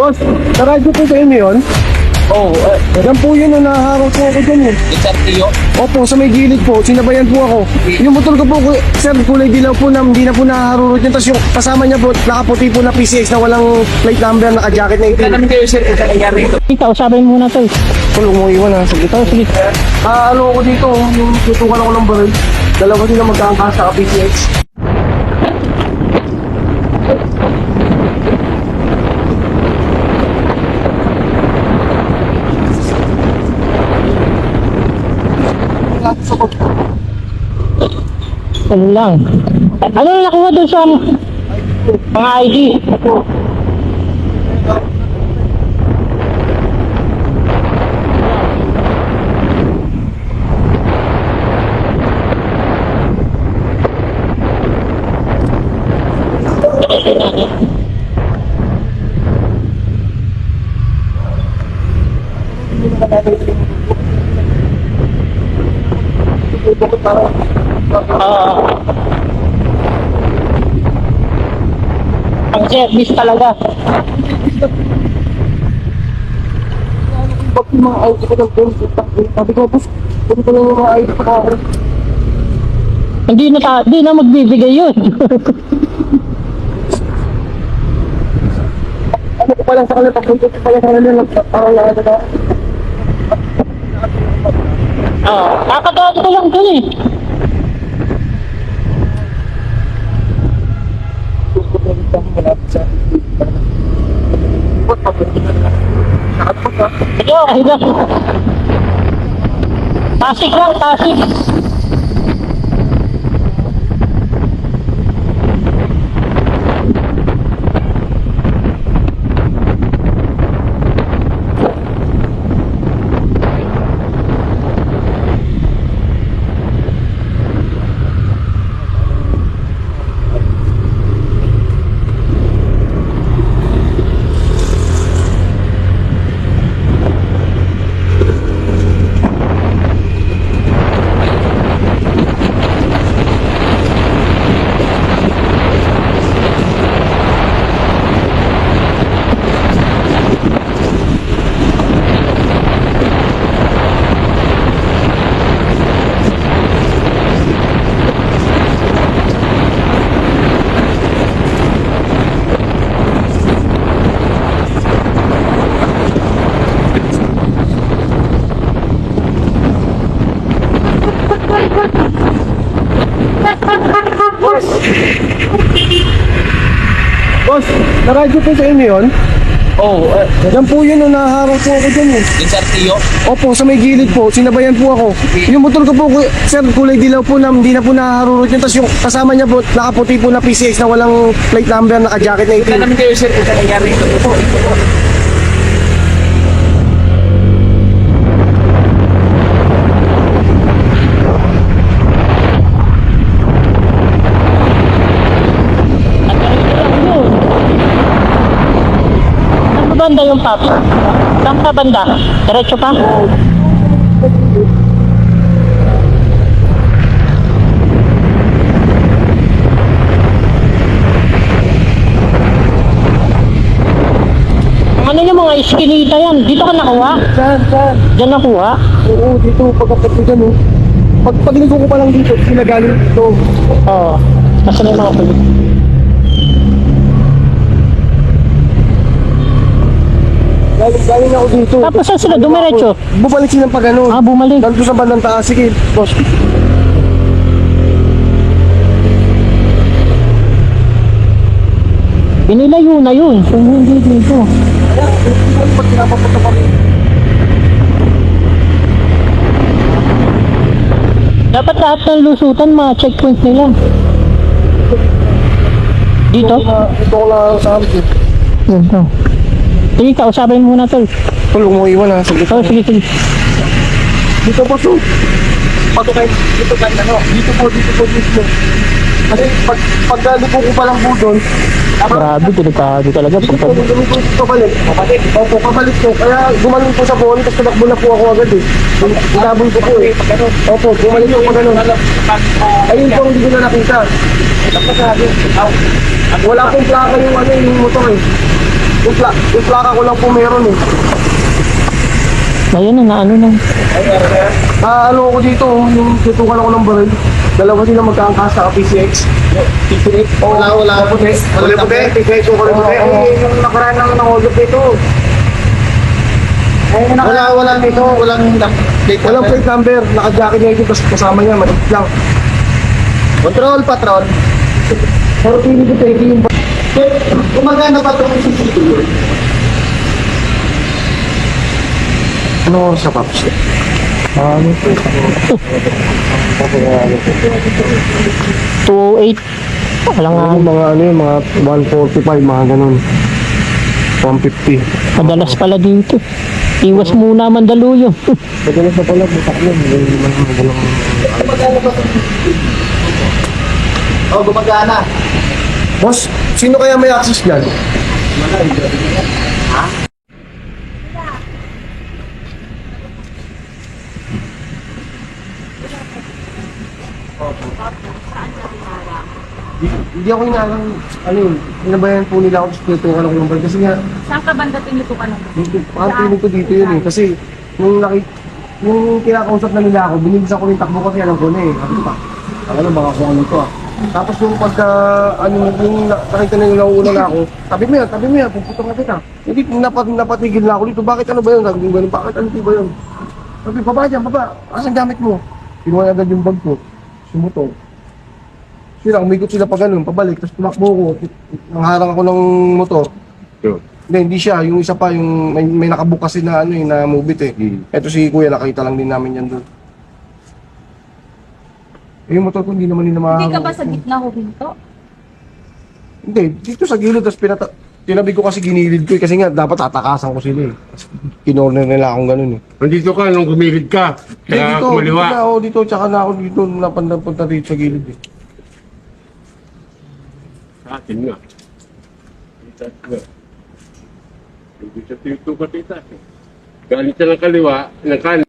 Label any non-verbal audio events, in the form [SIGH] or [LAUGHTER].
Boss, naradyo po sa inyo yun? Oo. Oh, eh, yan po yun, nahaharap po ako dyan eh. Interview. Opo, sa may gilid po, sinabayan po ako. Yung motor ko po, ku- sir, kulay dilaw po na hindi na po naharurot yun. Tapos yung kasama niya po, nakaputi po na PCX na walang plate number, naka-jacket na itim. namin kayo sir saan nangyari ito. Ikaw, sabihin muna to eh. Tulong mo iwan ha, saglit. Oh, sige. Ah, ano ako dito, yung tutukan ako ng baril. Dalawa sila magkakasa ka PCX. Ano lang. Ano na nakuha doon sa mga ID? Oo. Pang service talaga. Pag yung mga ID ko ng phone, sabi ko, boss, pwede ko lang mga ID ko. Hindi na, hindi na magbibigay yun. Ano ko pa lang sa kanila, pagpunta ko pa lang sa kanila, parang nakata na. Oo. Kakagawa ko lang dun eh. Sige, okay lang. Tasik lang, tasik. Boss, naradyo po sa inyo yun? Oo. Oh, Yan po yun, nahaharap po ako dyan eh. interview. Opo, sa may gilid po, sinabayan po ako. Yung motor ko po, ku- sir, kulay dilaw po na hindi na po naharurot yun. Tapos yung kasama niya po, nakaputi po na PCX na walang plate number, naka-jacket na Kaya itim. namin kayo sir kung nangyari ito. Yun. Saan pa banda yung pop? Saan pa banda? Diretso pa? Ano yung mga iskinita yan? Dito ka nakuha? Saan, saan? Diyan nakuha? Oo, dito, pagkapat ko dyan oh. Pag pagligo ko pa lang dito, sila galing dito. Oo. Nasaan na yung mga kulit? Galing, galing ako dito. Tapos saan sila? Dumiretso? Bubalik silang pa ganun. Ah, bumalik. Nandito sa bandang taas. Sige, boss. Pinilayo na yun. Kung hindi dito. Pag pinapapunta kami. Dapat lahat ng lusutan, mga checkpoint nila. Dito? Ito ko lang sa amin. Dito. Sige, kausapin muna tol. Tulong mo iwan ha. Saglit. Oh, sige, sige. Dito po, so. Pato kayo. Dito kayo, ano. Dito po, dito po, dito po. Kasi pag, pagkaliko ko pa lang po doon, Grabe, delikado talaga. Dito po, gumaling po pabalik. Pabalik? Opo, pabalik po. Kaya gumaling po sa buwan, tapos tinakbo na po ako agad eh. Inabol ko po eh. Opo, gumaling po pa ganun. Ayun po, hindi ko na nakita. Wala pong plaka yung ano yung motor eh. Yung, pla yung plaka ko lang po meron eh. ayun na, na ano na. Ah, ano ako dito, yung tutukan ako ng baril. Dalawa sila magkaangkasa ka PCX. PCX? Oh, wala, wala. Puti. Wala puti. PCX ko rin puti. yung nakaraan lang ng hold dito. Wala, wala dito. Walang plate Walang plate number. Naka-jacket niya ito, tapos kasama niya, maliit lang. Control, patron. Pero pili ko tayo yung... Gumagana ba itong CCTV? Ano sa Pops? Ano po? 208. Wala nga. Ano mga ano yun, mga 145, mga ganun. 150. Madalas pala dito. Iwas muna Mandaluyong. [LAUGHS] Madalas na pala, butak yun. Hindi man magalang... Oh, gumagana. Boss, sino kaya may access dyan? Hindi ako inaalang, ano yun, pinabayan po nila ako sa tutukan ako ng bar. Kasi nga, Saan ka banda tinutukan ng dito, ang feeling ko dito yun eh. Kasi, nung nakit, nung kinakausap na nila ako, binigyan ko yung takbo kasi alam ko na eh. Ko, "Ah, ano, baka kung ano to ah. Tapos yung pagka, ano, yung na- nakita na nila una na ako, tabi mo yan, tabi mo yan, puputok na kita. Hindi, napat, napatigil na ako dito, bakit ano ba yun? Sabi ko ganun, bakit ano ba yun? Sabi, baba dyan, baba, asan gamit mo? Kinuha agad yung bag ko, sumuto. Sila, umikot sila pa ganun, pabalik, tapos tumakbo ko, nangharang ako ng motor. Hindi, hindi siya. Yung isa pa, yung may, may nakabook kasi na ano eh, na move it eh. Ito si Kuya, nakita lang din namin yan doon. Eh, yung motor ko hindi naman nila Hindi ka ba sa gitna huminto? Hindi, dito sa gilid, tapos pinata... Tinabi ko kasi ginilid ko eh, kasi nga dapat tatakasan ko sila eh. Tapos Kinorner nila akong ganun eh. Nandito ka nung gumilid ka. Hindi, Kaya dito, kumaliwa. dito na ako dito, tsaka na ako dito, napandapunta dito sa gilid eh. Sa akin nga. Kita nga. Hindi siya tinutukat kita. Galit siya ng kaliwa, ng kanan.